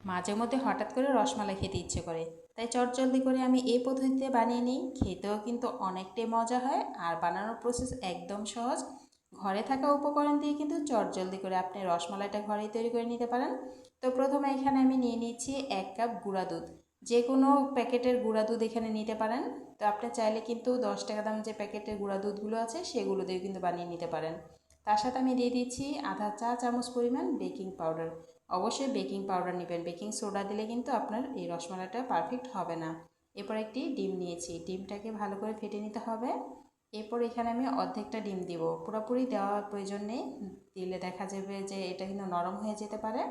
মাঝে মধ্যে হঠাৎ করে রসমালাই খেতে ইচ্ছে করে। তাই চটজলদি করে আমি এই পদ্ধতিতে বানিয়ে নিই। খেতেও কিন্তু অনেকটাই মজা হয় আর বানানোর প্রসেস একদম সহজ। ঘরে থাকা উপকরণ দিয়ে কিন্তু চটজলদি করে আপনি রসমালাইটা ঘরেই তৈরি করে নিতে পারেন। তো প্রথমে এখানে আমি নিয়ে নিচ্ছি এক কাপ গুঁড়া দুধ। যে কোনো প্যাকেটের গুঁড়া দুধ এখানে নিতে পারেন। তো আপনি চাইলে কিন্তু দশ টাকা দাম যে প্যাকেটের গুঁড়া দুধগুলো আছে, সেগুলো দিয়ে কিন্তু বানিয়ে নিতে পারেন। তার সাথে আমি দিয়ে দিচ্ছি আধা চা চামচ পরিমাণ বেকিং পাউডার। অবশ্যই বেকিং পাউডার নেবেন। বেকিং সোডা দিলে কিন্তু আপনার এই রসমালাইটা পারফেক্ট হবে না। এরপর একটি ডিম নিয়েছি। ডিমটাকে ভালো করে ফেটে নিতে হবে। এরপর এখানে আমি অর্ধেকটা ডিম দিব। পুরোপুরি দেওয়ার প্রয়োজন নেই। দিলে দেখা যাবে যে এটা কিন্তু নরম হয়ে যেতে পারে।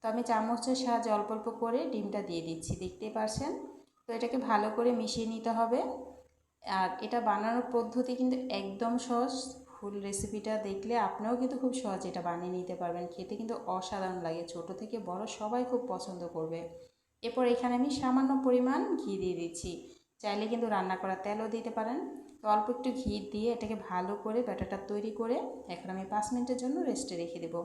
তো আমি চামচের সাহায্যে অল্প অল্প করে ডিমটা দিয়ে দিচ্ছি। দেখতেই পারছেন? তো এটাকে ভালো করে মিশিয়ে নিতে হবে। আর এটা বানানোর পদ্ধতি কিন্তু একদম সহজ। ফুল রেসিপিটা দেখলে আপনিও কিন্তু খুব সহজে এটা বানিয়ে নিতে পারবেন। খেতে কিন্তু অসাধারণ লাগে। ছোট থেকে বড় সবাই খুব পছন্দ করবে। এরপর এখানে আমি সামান্য পরিমাণ ঘি দিয়ে দিচ্ছি। চাইলে কিন্তু রান্না করা তেলও দিতে পারেন। তো অল্প একটু ঘি দিয়ে এটাকে ভালো করে ব্যাটারটা তৈরি করে এখন আমি পাঁচ মিনিটের জন্য রেস্টে রেখে দেবো।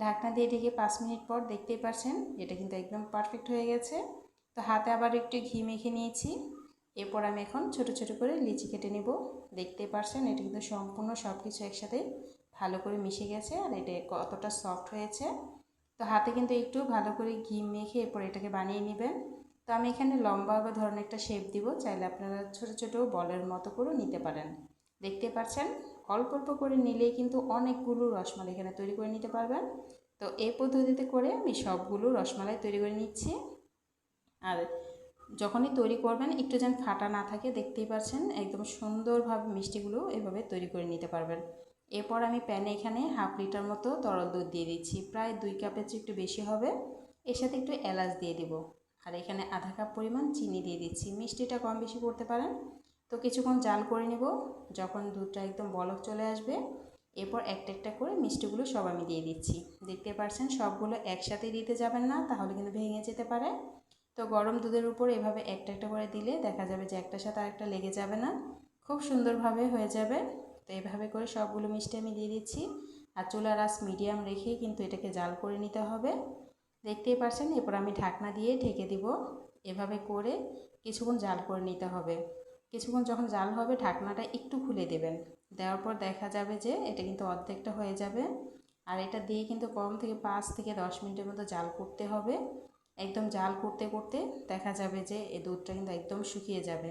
ঢাকনা দিয়ে ঢেকে পাঁচ মিনিট পর দেখতেই পারছেন, এটা কিন্তু একদম পারফেক্ট হয়ে গেছে। তো হাতে আবার একটু ঘি মেখে নিয়েছি। এরপর আমি এখন ছোট ছোট করে লিচি কেটে নেব। দেখতে পারছেন, এটা কিন্তু সম্পূর্ণ সব কিছু একসাথে ভালো করে মিশে গেছে আর এটা কতটা সফট হয়েছে। তো হাতে কিন্তু একটু ভালো করে ঘি মেখে এরপর এটাকে বানিয়ে নেবেন। তো আমি এখানে লম্বা বা ধরনের একটা শেপ দিব, চাইলে আপনারা ছোট ছোট বলের মতো করেও নিতে পারেন। দেখতে পাচ্ছেন অল্প অল্প করে নিলেই কিন্তু অনেকগুলো রসমালাই এখানে তৈরি করে নিতে পারবেন। তো এই পদ্ধতিতে করে আমি সবগুলো রসমালাই তৈরি করে নিচ্ছি। আর যখনই তৈরি করবেন, একটু যেন ফাটা না থাকে, দেখতেই পাচ্ছেন একদম সুন্দরভাবে মিষ্টিগুলো এভাবে তৈরি করে নিতে পারবেন। এরপর আমি প্যানে এখানে হাফ লিটার মতো তরল দুধ দিয়ে দিচ্ছি, প্রায় দুই কাপের চেয়ে একটু বেশি হবে। এর সাথে একটু এলাচ দিয়ে দিব। আর এখানে আধা কাপ পরিমাণ চিনি দিয়ে দিচ্ছি, মিষ্টিটা কম বেশি করতে পারেন। তো কিছুক্ষণ জাল করে নেব, যখন দুধটা একদম বলক চলে আসবে, এরপর একটা একটা করে মিষ্টিগুলো সব আমি দিয়ে দিচ্ছি। দেখতে পাচ্ছেন সবগুলো একসাথে দিতে যাবেন না, তাহলে কিন্তু ভেঙে যেতে পারে। তো গরম দুধের উপর এভাবে একটা একটা করে দিলে দেখা যাবে যে একটার সাথে আরেকটা লেগে যাবে না। খুব সুন্দরভাবে হয়ে যাবে। তো এইভাবে করে সবগুলো মিষ্টি আমি দিয়ে দিচ্ছি। আর চুলার আস মিডিয়াম রেখে কিন্তু এটাকে জাল করে নিতে হবে। দেখতেই পারছেন? এরপর আমি ঢাকনা দিয়ে ঢেকে দিব। এভাবে করে কিছুক্ষণ জাল করে নিতে হবে। কিছুক্ষণ যখন জাল হবে, ঢাকনাটা একটু খুলে দেবেন। দেওয়ার পর দেখা যাবে যে এটা কিন্তু অর্ধেকটা হয়ে যাবে। আর এটা দিয়ে কিন্তু কম থেকে পাঁচ থেকে দশ মিনিটের মতো জাল করতে হবে। একদম জাল করতে করতে দেখা যাবে যে এই দুধটা কিন্তু একদম শুকিয়ে যাবে।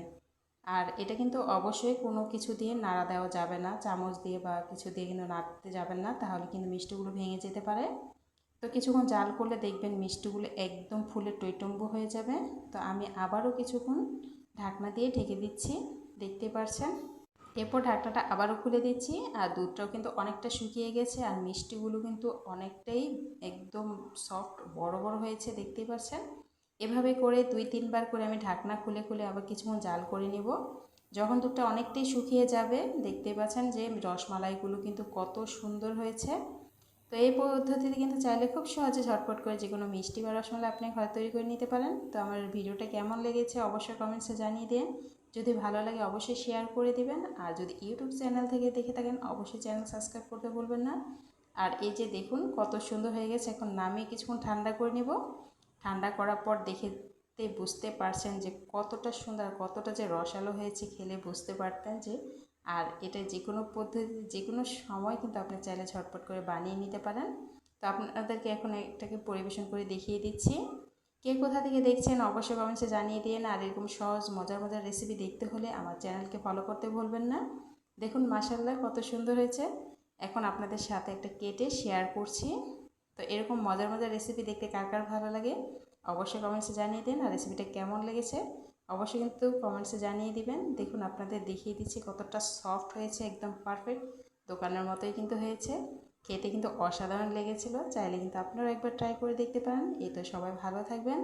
আর এটা কিন্তু অবশ্যই কোনো কিছু দিয়ে নাড়া দেওয়া যাবে না, চামচ দিয়ে বা কিছু দিয়ে কিন্তু নাড়তে যাবেন না, তাহলে কিন্তু মিষ্টিগুলো ভেঙে যেতে পারে। তো কিছুক্ষণ জাল করলে দেখবেন মিষ্টিগুলো একদম ফুলে টইটম্ব হয়ে যাবে। তো আমি আবারও কিছুক্ষণ ঢাকনা দিয়ে ঢেকে দিচ্ছি, দেখতে পারছেন? এরপর ঢাকনাটা আবারও খুলে দিচ্ছি, আর দুধটাও কিন্তু অনেকটা শুকিয়ে গেছে, আর মিষ্টিগুলো কিন্তু অনেকটাই একদম সফট বড় বড় হয়েছে, দেখতেই পাচ্ছেন। এভাবে করে দুই তিনবার করে আমি ঢাকনা খুলে খুলে আবার কিছুক্ষণ জাল করে নিব। যখন দুধটা অনেকটাই শুকিয়ে যাবে, দেখতেই পাচ্ছেন যে রসমালাইগুলো কিন্তু কত সুন্দর হয়েছে। তো এই পদ্ধতিতে কিন্তু চাইলে খুব সহজে ঝটপট করে যে কোনো মিষ্টি বা রসমালাই আপনি ঘরে তৈরি করে নিতে পারেন। তো আমার ভিডিওটা কেমন লেগেছে অবশ্যই কমেন্টসে জানিয়ে দিন। যদি ভালো লাগে অবশ্যই শেয়ার করে দিবেন। আর যদি ইউটিউব চ্যানেল থেকে দেখে থাকেন, অবশ্যই চ্যানেল সাবস্ক্রাইব করতে ভুলবেন না। আর এই যে দেখুন, কত সুন্দর হয়ে গেছে। এখন নামিয়ে কিছুক্ষণ ঠান্ডা করে নিব। ঠান্ডা করার পর দেখে বুঝতে পারছেন যে কতটা সুন্দর, কতটা যে রসালো হয়েছে খেলে বুঝতে পারতেন যে। আর এটা যে কোনো পদ্ধতি যে কোনো সময় কিন্তু আপনি চাইলে ঝটপট করে বানিয়ে নিতে পারেন। তো আপনাদেরকে এখন এটাকে পরিবেশন করে দেখিয়ে দিচ্ছি। কে কোথা থেকে দেখছেন, অবশ্যই কমেন্টসে জানিয়ে দিন। আর এরকম সহজ, মজার মজার রেসিপি দেখতে হলে আমার চ্যানেলকে ফলো করতে ভুলবেন না। দেখুন মাসাল্লাহ কত সুন্দর হয়েছে। এখন আপনাদের সাথে একটা কেটে শেয়ার করছি। তো এরকম মজার মজার রেসিপি দেখতে কার কার ভালো লাগে, অবশ্যই কমেন্টসে জানিয়ে দিন। আর রেসিপিটা কেমন লেগেছে, অবশ্যই কিন্তু কমেন্টসে জানিয়ে দিবেন। দেখুন, আপনাদের দেখিয়ে দিচ্ছি কতটা সফট হয়েছে, একদম পারফেক্ট দোকানের মতোই কিন্তু হয়েছে। খেতে কিন্তু অসাধারণ লেগেছিল। চাইলে কিন্তু আপনারা একবার ট্রাই করে দেখতে পারেন। এই তো সবাই ভালো থাকবেন।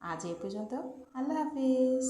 আজ এ পর্যন্ত। আল্লাহ হাফিজ।